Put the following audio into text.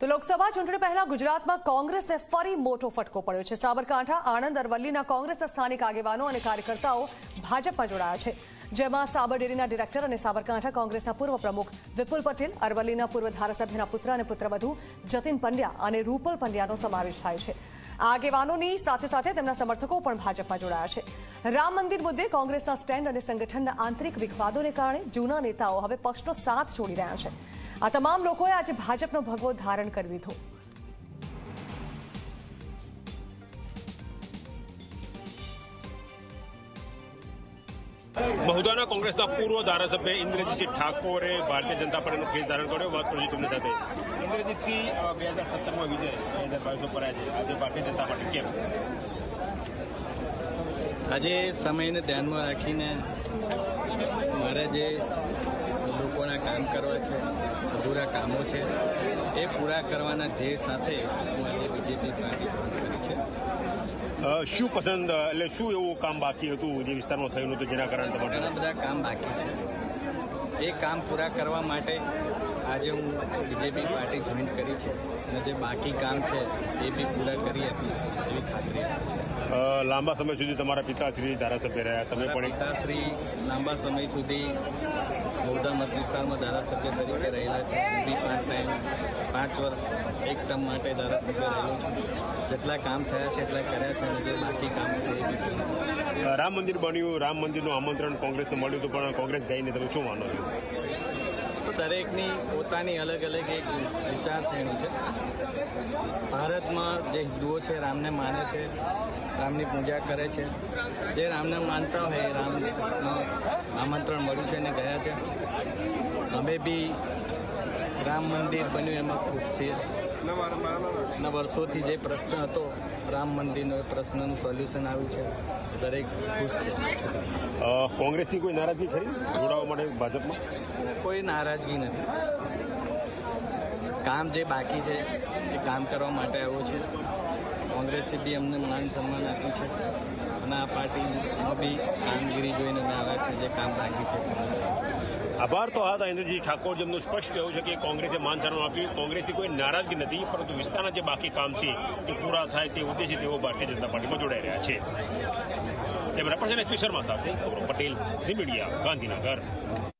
તો લોકસભા ચૂંટણી પહેલા ગુજરાતમાં કોંગ્રેસને ફરી મોટો ફટકો પડ્યો છે. સાબરકાંઠા, આણંદ, અરવલ્લીના કોંગ્રેસના સ્થાનિક આગેવાનો અને કાર્યકર્તાઓ ભાજપમાં જોડાયા છે. જેમાં સાબર ડેરીના ડિરેક્ટર અને સાબરકાંઠા કોંગ્રેસના પૂર્વ પ્રમુખ વિપુલ પટેલ, અરવલ્લીના પૂર્વ ધારાસભ્યના પુત્ર અને પુત્રવધુ જતીન પંડ્યા અને રૂપલ પંડ્યાનો સમાવેશ થાય છે. આગેવાનોની સાથે સાથે તેમના સમર્થકો પણ ભાજપમાં જોડાયા છે. રામ મંદિર મુદ્દે કોંગ્રેસના સ્ટેન્ડ અને સંગઠનના આંતરિક વિખવાદોને કારણે જૂના નેતાઓ હવે પક્ષનો સાથ છોડી રહ્યા છે. આ તમામ લોકોએ આજે ભાજપનો ભગવો ધારણ કરી લીધો. બહુદાના કોંગ્રેસના પૂર્વ ધારાસભ્ય ઇન્દ્રજીતસિંહ ઠાકોરે ભારતીય જનતા પાર્ટીનો ખેસ ધારણ કર્યો. વાત કરી તમને સાથે. ઇન્દ્રજીતસિંહ બે હજાર સત્તરમાં વિજય બે હજાર બાવીસમાં પરાજય આજે ભારતીય જનતા પાર્ટી કેમ? આજે સમયને ધ્યાનમાં રાખીને મારે જે લોકોના કામ કરવા છે અધૂરા કામો છે એ પૂરા કરવાના ધ્યેય સાથે હું આજે બીજેપી પાર્ટી જોઈન કરી છે. શું પસંદ એટલે શું એવું કામ બાકી હતું જે વિસ્તારમાં થયું હતું જેના કારણે ઘણા બધા કામ બાકી છે. એ કામ પૂરા કરવા માટે આજે હું બીજેપી પાર્ટી જોઈન કરી છે અને જે બાકી કામ છે એ બી પૂરા કરી આપીશ એવી ખાતરી લાંબા સમય સુધી તમારા પિતાશ્રી ધારાસભ્ય રહ્યા તમે પણ પિતાશ્રી લાંબા સમય સુધી બૌદ્ધા મત વિસ્તારમાં ધારાસભ્ય તરીકે રહેલા છે. બી પાંચ ટાઈમ પાંચ વર્ષ એક ટર્મ માટે ધારાસભ્ય રહેલો છું. જેટલા કામ થયા છે એટલા કર્યા છે અને જે બાકી કામો છે એ બી રામ મંદિર બન્યું, રામ મંદિરનું આમંત્રણ કોંગ્રેસને મળ્યું હતું, પણ કોંગ્રેસ જઈને તમે શું માનો છો? તો દરેકની પોતાની અલગ અલગ એક વિચારશ્રેણી છે. ભારતમાં જે હિન્દુઓ છે, રામને માને છે, રામની પૂજા કરે છે, જે રામને માનતા હોય, એ રામનું આમંત્રણ મળ્યું છે અને ગયા છે. અમે બી રામ મંદિર બન્યું, એમાં ખુશ છીએ. અને વર્ષોથી જે પ્રશ્ન હતો રામ મંદિરનો એ પ્રશ્નનું સોલ્યુશન આવ્યું છે. દરેક ખુશ છે. કોંગ્રેસથી કોંગ્રેસની કોઈ નારાજગી ખરી? જોડાવા માટે ભાજપમાં? કોઈ નારાજગી નથી. કામ જે બાકી છે એ કામ કરવા માટે આવ્યો છે. કોંગ્રેસે બી અમને માન સન્માન આપ્યું છે. અને આ પાર્ટીમાં બી કામગીરી જોઈને અમે છે જે કામ બાકી છે. આભાર તો હતા ઇન્દ્રજી ઠાકોર જેમનું સ્પષ્ટ કહેવું છે કે કોંગ્રેસે માન આપ્યું. કોંગ્રેસની કોઈ નારાજગી નથી, પરંતુ વિસ્તારના જે બાકી કામ છે, એ પૂરા થાય તે ઉદ્દેશ્ય તેઓ ભારતીય જનતા પાર્ટીમાં જોડાઈ રહ્યા છે. કેમેરા પર્સન એચપી શર્મા સાથે ગૌરવ પટેલ, ઝી મીડિયા, ગાંધીનગર.